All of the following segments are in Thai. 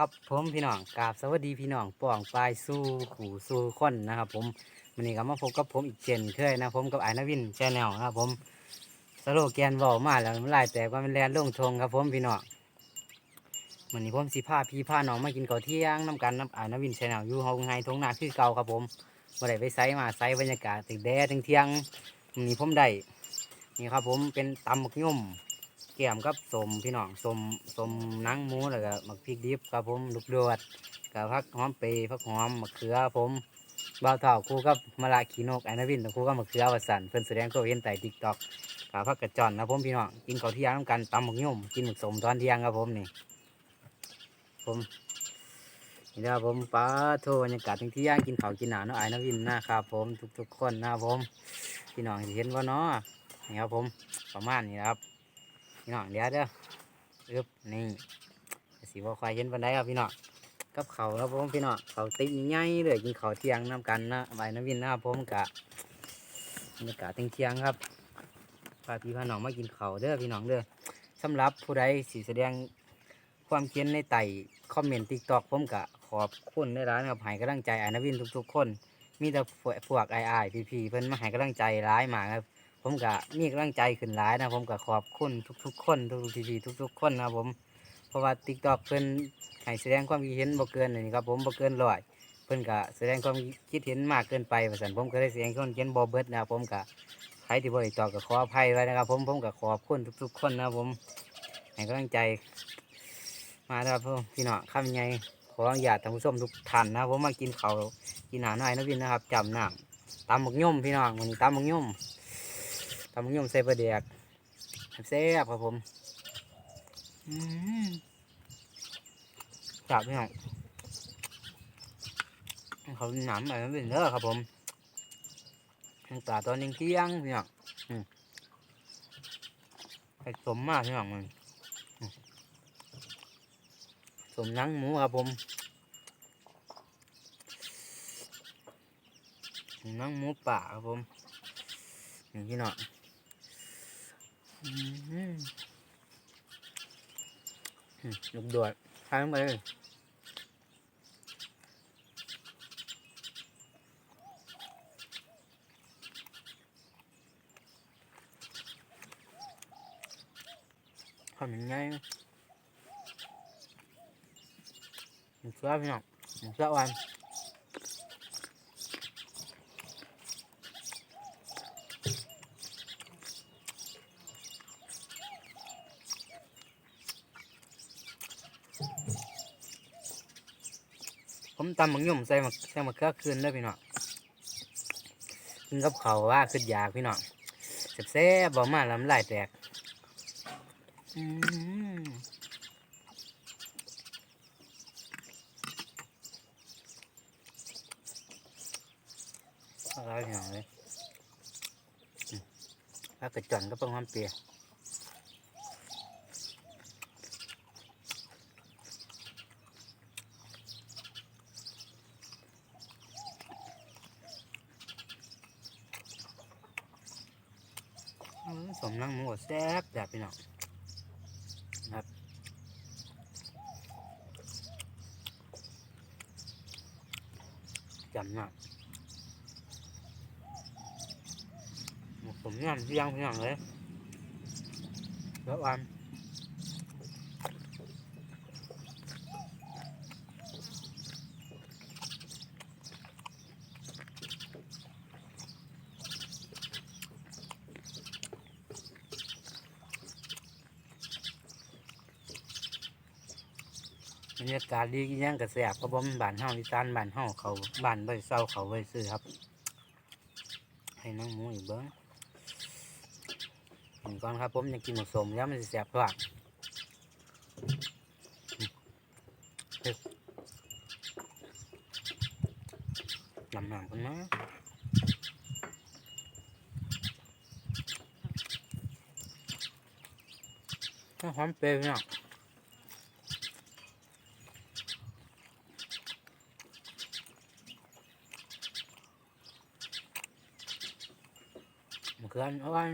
ครับผมพี่น้องกราบสวัสดีพี่น้องป่องปลายสู้ขู่สู้คนนะครับ ผมวันนี้ก็มาพบกับผมอีกเช่นเคยนะผมกับไอ้นวินแชนแนลนะครับผมสโลแกนเวอลมาแล้วมันลายแต่ว่ามันแลนลงทงครับผมพี่น้องวันนี้ผมสิพาพี่พาน้องมากินข้าวเที่ยงน้ำกันน้ำไอ้นวินแชนแนลอยู่เฮาไงทงนาคือเก่าครับผมมาได้ไปไซมาไซบรรยากาศตึกแดดเที่ยงวันนี้ผมได้นี่ครับผมเป็นตำหมกยุ่ม แก้มกับสมพี่น้องสมสมนังหมูแล้วก็หมักพริกดิบครับผมลูกโดดกับพักหอมเปรย์พักหอมมะเขือผมบ่าวเท่าคู่กับมะละขีนกไอ้นวินคู่กับมะเขือวสันเพิ่นแสดงตัวเห็นแต่ติ๊กต็อกกับพักกระจอนนะผมพี่น้องกินข้าวเที่ยงน้ำกันตำหมกยุ่มกินหมึกสมตอนเที่ยงครับผมนี่ผมนี่นะครับผมป้าโทบรรยากาศเที่ยงกินข้าวกินหนาเนาะไอ้นวินนะครับผมทุกๆคนนะผมพี่น้องเห็นว่าเนาะนี่ครับผมประมาณนี้นะครับ พี่น้องเดี๋ยวเด้ออึบนี่สีบ่ควายเย็นปันไดครับพี่น้องกับเขาวครับผมพี่น้องเขาติ๊กง่ายเลยกินเขาเที่ยงน้ำกันนะใบน้ำวินนะครับผมกะบรรยากาศเที่ยงๆครับพาพี่พาน้องมากินเขาเด้อพี่น้องเด้อสำหรับผู้ใดสีแสดงความเคียนในไต่คอมเมนต์ติ๊กตอกผมกะขอบคุณในร้านกับให้กำลังใจไอ้นวินทุกๆคน มีแต่พวกไอ้ไอ้พี่ๆเพิ่นมาให้กำลังใจร้ายมากครับ ผมก็มีกำลังใจขึ้นหลายนะผมก็ขอบคุณทุก ๆ คนทุกๆทีทุก ๆ คนนะผมเพราะว่าติ๊กต็อกเพิ่นให้แสดงความคิดเห็นบ่เกินนี่ครับผมบ่เกินร้อยเพิ่นก็แสดงความคิดเห็นมากเกินไปว่าซั่นผมก็ได้แสดงความคิดเห็นบ่เบิดนะผมก็ใครที่บ่ได้ตอบก็ขออภัยไว้นะครับ ผมผมก็ขอบคุณทุก ๆ คนนะผมให้กำลังใจ มาครับผมพี่น้องคำใหญ่ขออนุญาตท่านผู้ชมทุกท่านนะผมมากินข้าวกินอาหารหน่อยนะพี่นะครับจำน้ำตำหมกย่มพี่น้องวันนี้ตำหมกย่ม ทำยมใส่ปลาแดกแซ่บครับผมอืมจับพี่น้องเขาหนำอะไรไม่เป็นเด้อครับผมยังปลาตอนยังเที่ยงพี่น้องอืมไอ้สมมากพี่น้องมันอืมสมหนังหมูครับผมหนังหมูป่าครับผมนี่พี่น้องอืมอืม ลูกดวดทานไปเลยทำยังไงมันเสื้อพี่น้องมันเสื้อวัน ผมตำมังยุ่มใส่มะใส่มะเขือคืนเด้อพี่น้องกินกับเขาว่าขึ้นยากพี่น้องแซ่บๆบอกมาลำลายแตกอืมอะไรพี่น้องเลยอืมถ้ากระจอนก็เพิ่งความเปรี้ยก อืมสมนังหมูก็ แซ่บแบบพี่น้องครับจำหนักผมยำที่ยังพี่น้องเลยแล้วอัน รรยากาศดีกินยังกระแสบเพราะบ่มนบ้านเฮาอีสานบ้านเฮาเขาบ้านใบเศร้าเขาใบซื้อครับ ให้น้องหมูอีกเบิ้งกินก่อนครับผมยังกินหมกสมแล้วมันจะแสบกว่าลำหนำกันนะต้องหอมเปรี้ยวเนาะ มะเขืออ่อน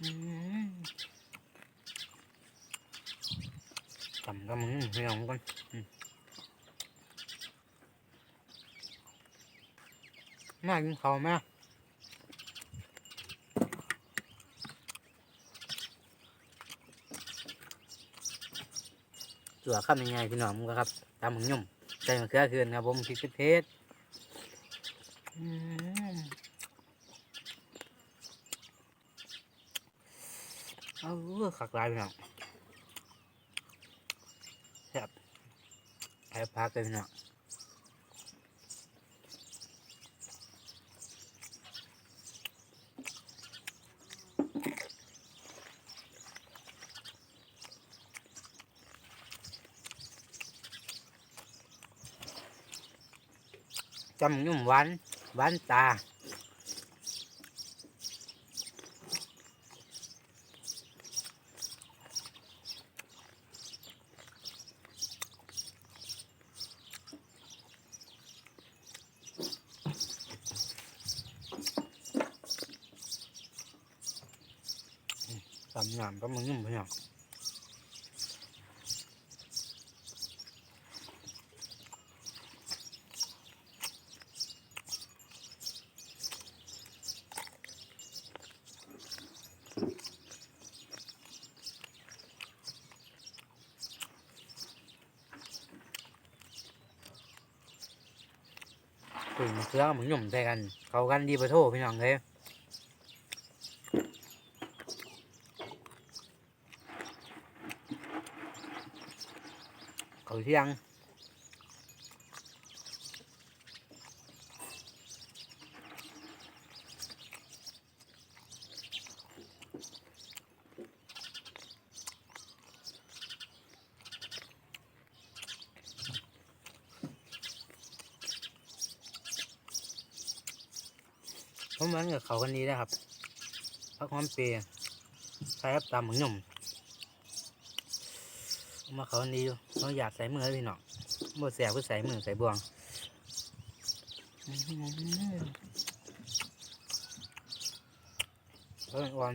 อืมำก็มึงพี่น้องก่อนอืมากินข้าวแม่จั่วข้ามยังไงพี่น้องมึงก็ครับตามมึงยุ่มใส่มะเขือนครับผมพริกเพชรอืม เอาขักลายพี่น้องแซ่บแอบพักเลยพี่น้องจำยุ่มหวานหวานตาามอย่างก็มึงยุ่มพี่น้องตื่นมาเสือมึงยุ่มใส่กัน เขากันดีประโทพี่น้องเลย เที่ยงผมเหมือนกับเขากันนี้นะครับพักความเปรียใช้ครับตามหมึงหนุ่ม มาเขาอันนี้อยู่เขาอยากใส่มือพี่น้องบ่แสบก็ใส่มือใส่บวงเอ้ยอ่อน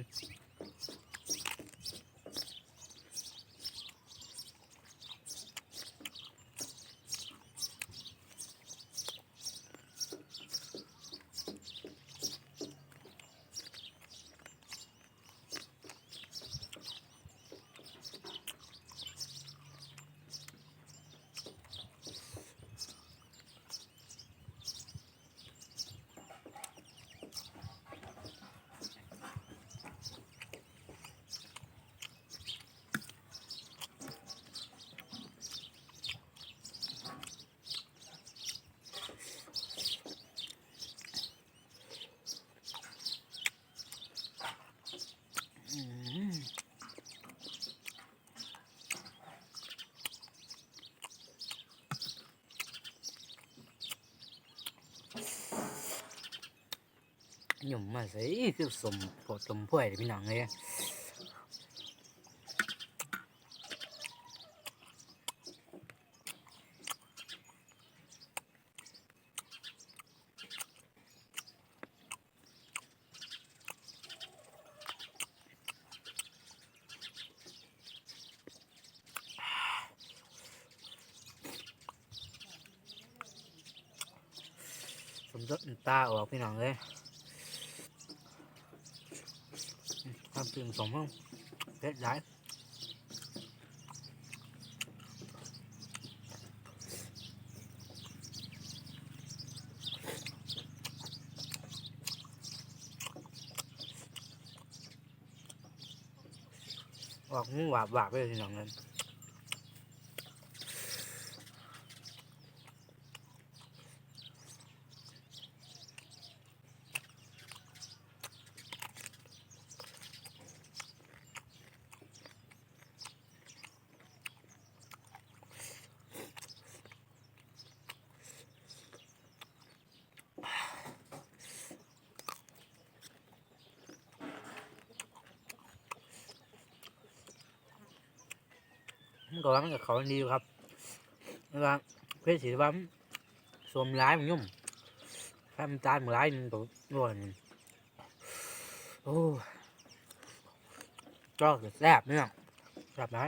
หยุ่มมาใส่คือสมโพดสมพ่วยพี่น้องเลยสมรสน้ำตาออกพี่น้องเลย ความตื่นสมห้องเด็ดหลายออกหูหวาบหวาบไปเลยพี่น้ันก็ว่ามันกับเขาดีครับว่าเพชรสีว่าสวมร้ายมันยุ่มถ้ามันตายมันร้ายมันตัวนึงโอ้ก็แซ่บเนี่ยแซ่บนะ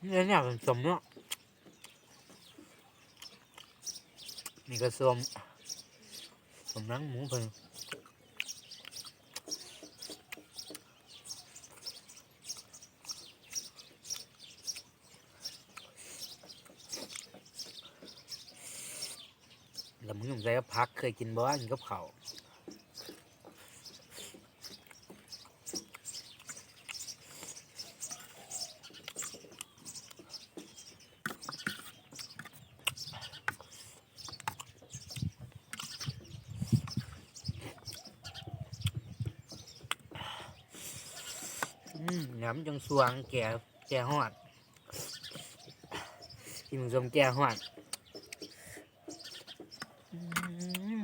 เนี่เนี่ยสมเนาะนี่ก็สมสมนังหมูเพิ่ง ใจก็พักเคยกินบ่กินกับเขาวน้ำจังสวงแก่แก่หอดกินมึงสมแก่หอดอื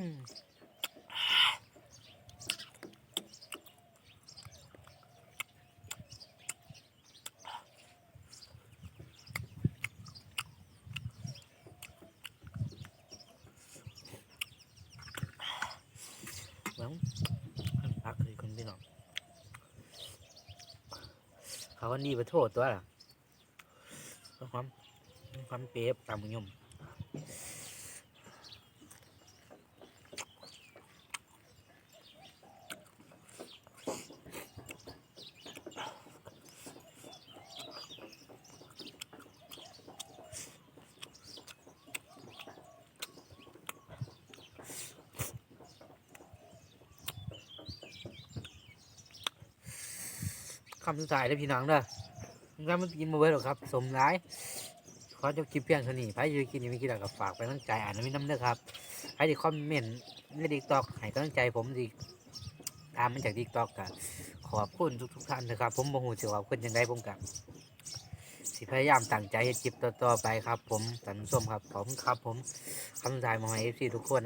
มหวังพักเลยคนพี่น้อง เขาวันนี้ไปโทษตัวล่ะเพราะความความเป๊ะตามมุยมำสุดท้ายเลยพี่น้องเด้องั้นมันกินมาเว้หรอกครับ สมร้ายขอจบคลิปเพียงเท่านี้ใครอยู่กินยังไม่กินกับฝากไปตั้งใจอ่านไม่น้ำเด้อครับใครที่คอมเมนต์ในดิกตอกให้กำลังใจผมดีตามมาจากดิกตอกกันขอบคุณทุกทุกๆท่านนะครับ ผมบ่ฮู้สิว่าเพิ่นจังไดผมกับสิพยายามตั้งใจเฮ็ดคลิปต่อๆไปครับ ผมสันส้มครับผมครับ ผมคำสุดท้ายมาให้ FC ทุกคน